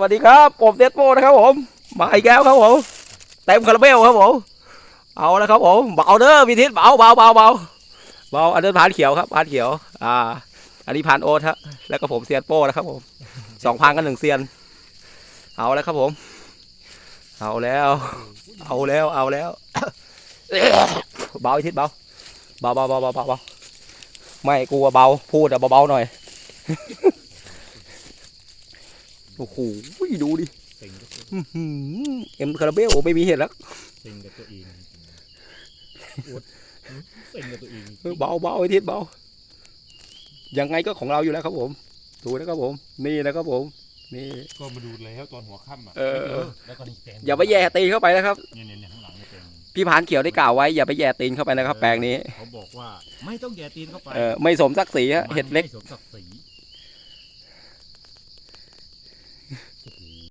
วัสดีครับผมเซตโปนะครับผมมาอีกแล้วครับผมเต็มคาราเบลครับผมเอาแล้วครับผมเบาเด้อพิทิศเบาเบาเบาเบาเบาอันนี้พานเขียวครับพานเขียว อ่า อันนี้พานโอ๊ตฮะแล้วก็ผมเซียนโป้นะครับผมสองพันกันหนึ่งเซียน เอาแล้วครับผม เอาแล้ว เอาแล้วเอาแล้วเบาพิทิศเบาเบาเบาเบาเบาเบาเบาไม่กลัวเบาพูดอะเบาๆหน่อย โอ้โหดูดิเซ็งกับตัวอื้อหือเอ็มคาราเบลไม่มีเหตุแล้วเซ็งกับตัวเองจริงๆอวดเซ็งกับตัวเองจริงเออเบาเบาไอ้ทิศเบายังไงก็ของเราอยู่แล้วครับผมดูนะครับผม นี่นะครับผม นี่ก็มาดูแล้วตอนหัวค่ำอะเออแล้วก็นี่แปลงอย่าไปแย่ตีนเข้าไปนะครับเนี่ยเนี่ยเนี่ยข้างหลังเนี่ยแปลงพี่พานเขียวได้กล่าวไว้อย่าไปแย่ตีนเข้าไปนะครับ แปลงนี้เขาบอกว่าไม่ต้องแย่ตีนเข้าไปเออไม่สมศักดิ์ศรีฮะมันเห็ดเล็ก